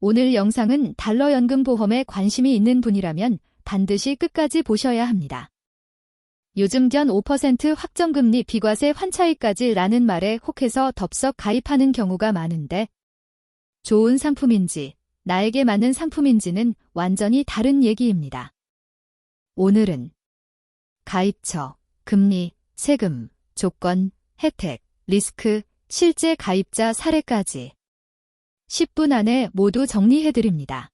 오늘 영상은 달러 연금 보험에 관심이 있는 분이라면 반드시 끝까지 보셔야 합니다. 요즘 견5% 확정금리 비과세 환차익까지 라는 말에 혹해서 덥석 가입하는 경우가 많은데 좋은 상품인지 나에게 맞는 상품인지는 완전히 다른 얘기입니다. 오늘은 가입처, 금리, 세금, 조건, 혜택, 리스크, 실제 가입자 사례까지 10분 안에 모두 정리해드립니다.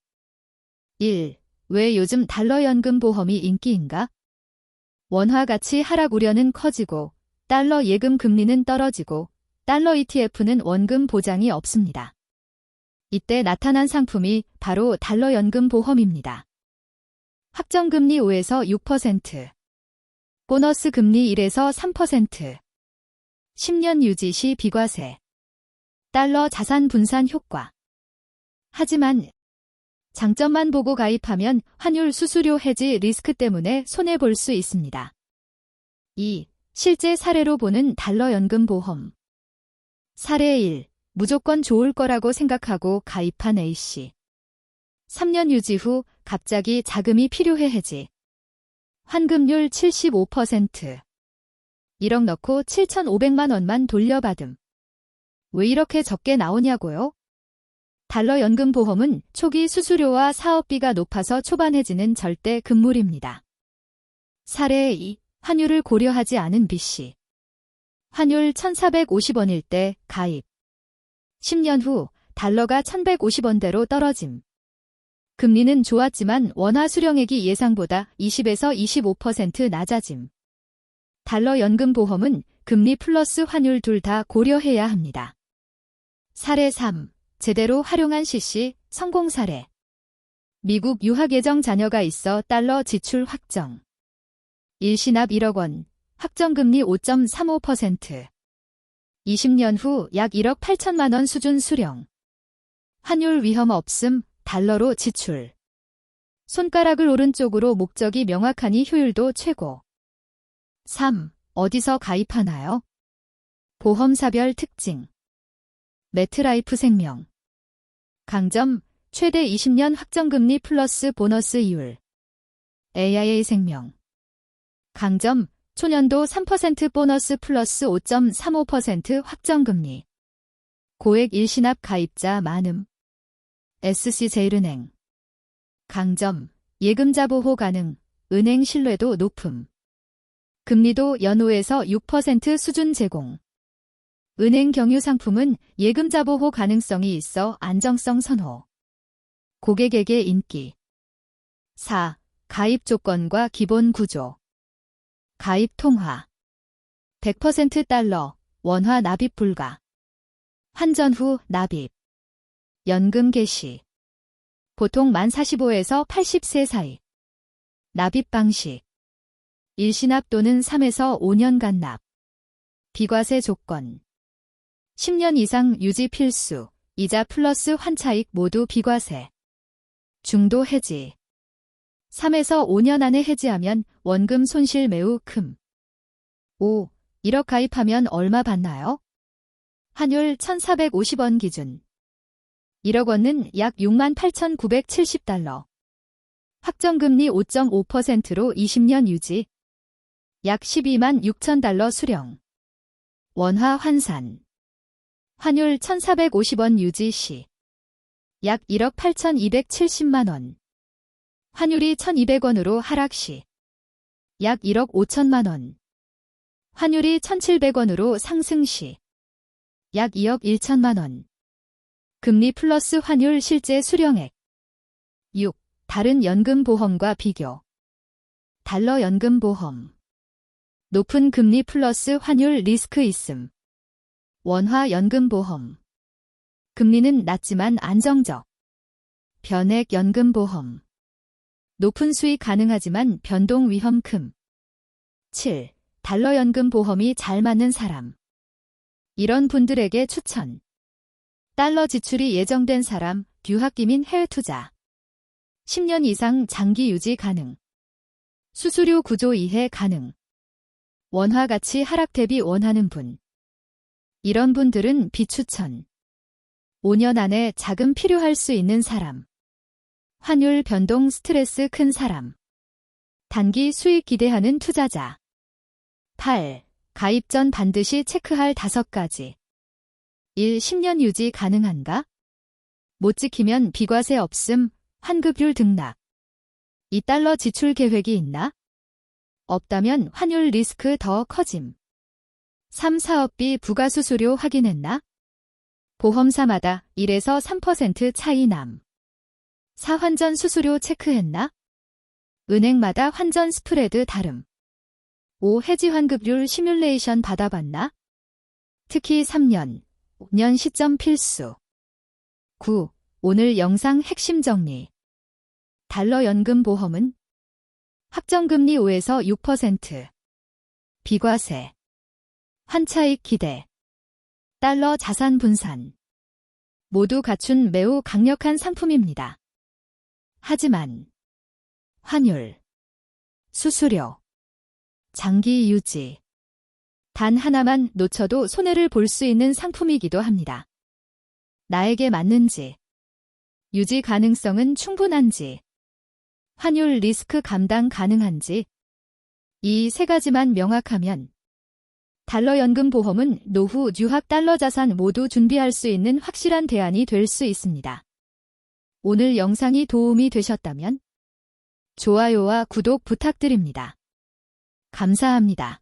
1. 왜 요즘 달러 연금 보험이 인기인가? 원화 가치 하락 우려는 커지고 달러 예금 금리는 떨어지고 달러 ETF는 원금 보장이 없습니다. 이때 나타난 상품이 바로 달러 연금 보험입니다. 확정금리 5에서 6%, 보너스 금리 1에서 3%, 10년 유지 시 비과세, 달러 자산 분산 효과. 하지만 장점만 보고 가입하면 환율 수수료 해지 리스크 때문에 손해볼 수 있습니다. 2. 실제 사례로 보는 달러 연금 보험. 사례 1. 무조건 좋을 거라고 생각하고 가입한 A씨. 3년 유지 후 갑자기 자금이 필요해 해지. 환급률 75%. 1억 넣고 7,500만 원만 돌려받음. 왜 이렇게 적게 나오냐고요? 달러 연금 보험은 초기 수수료와 사업비가 높아서 초반해지는 절대 금물입니다. 사례 2. 환율을 고려하지 않은 B씨. 환율 1,450원일 때 가입. 10년 후 달러가 1,150원대로 떨어짐. 금리는 좋았지만 원화 수령액이 예상보다 20에서 25% 낮아짐. 달러 연금 보험은 금리 플러스 환율 둘 다 고려해야 합니다. 사례 3. 제대로 활용한 CC 성공 사례. 미국 유학 예정 자녀가 있어 달러 지출 확정. 일시납 1억 원, 확정금리 5.35%. 20년 후 약 1억 8천만 원 수준 수령. 환율 위험 없음, 달러로 지출. 손가락을 오른쪽으로 목적이 명확하니 효율도 최고. 3. 어디서 가입하나요? 보험사별 특징. 매트라이프 생명. 강점, 최대 20년 확정금리 플러스 보너스 이율. AIA 생명. 강점, 초년도 3% 보너스 플러스 5.35% 확정금리. 고액 일시납 가입자 많음. SC제일은행. 강점, 예금자 보호 가능, 은행 신뢰도 높음. 금리도 연호에서 6% 수준 제공. 은행 경유 상품은 예금자 보호 가능성이 있어 안정성 선호. 고객에게 인기. 4. 가입 조건과 기본 구조. 가입 통화. 100% 달러, 원화 납입 불가. 환전 후 납입. 연금 개시. 보통 만 45에서 80세 사이. 납입 방식. 일시납 또는 3에서 5년간 납. 비과세 조건. 10년 이상 유지 필수, 이자 플러스 환차익 모두 비과세. 중도 해지. 3에서 5년 안에 해지하면 원금 손실 매우 큼. 5. 1억 가입하면 얼마 받나요? 환율 1,450원 기준. 1억 원은 약 68,970달러. 확정금리 5.5%로 20년 유지. 약 12만 6천 달러 수령. 원화 환산. 환율 1,450원 유지 시. 약 1억 8,270만 원. 환율이 1,200원으로 하락 시. 약 1억 5천만 원. 환율이 1,700원으로 상승 시. 약 2억 1천만 원. 금리 플러스 환율 실제 수령액. 6. 다른 연금보험과 비교. 달러 연금보험. 높은 금리 플러스 환율 리스크 있음. 원화 연금보험. 금리는 낮지만 안정적. 변액 연금보험. 높은 수익 가능하지만 변동 위험 큼. 7. 달러 연금보험이 잘 맞는 사람. 이런 분들에게 추천. 달러 지출이 예정된 사람, 유학기민 해외 투자. 10년 이상 장기 유지 가능. 수수료 구조 이해 가능. 원화 가치 하락 대비 원하는 분. 이런 분들은 비추천. 5년 안에 자금 필요할 수 있는 사람. 환율 변동 스트레스 큰 사람. 단기 수익 기대하는 투자자. 8. 가입 전 반드시 체크할 5가지. 1. 10년 유지 가능한가? 못 지키면 비과세 없음, 환급률 등락. 2달러 지출 계획이 있나? 없다면 환율 리스크 더 커짐. 3. 사업비 부가수수료 확인했나? 보험사마다 1에서 3% 차이 남. 4. 환전 수수료 체크했나? 은행마다 환전 스프레드 다름. 5. 해지 환급률 시뮬레이션 받아봤나? 특히 3년, 5년 시점 필수. 9. 오늘 영상 핵심 정리. 달러 연금 보험은 확정금리 5에서 6%. 비과세. 환차익 기대. 달러 자산 분산. 모두 갖춘 매우 강력한 상품입니다. 하지만 환율, 수수료, 장기 유지. 단 하나만 놓쳐도 손해를 볼 수 있는 상품이기도 합니다. 나에게 맞는지, 유지 가능성은 충분한지, 환율 리스크 감당 가능한지, 이 세 가지만 명확하면 달러 연금 보험은 노후 유학 달러 자산 모두 준비할 수 있는 확실한 대안이 될 수 있습니다. 오늘 영상이 도움이 되셨다면 좋아요와 구독 부탁드립니다. 감사합니다.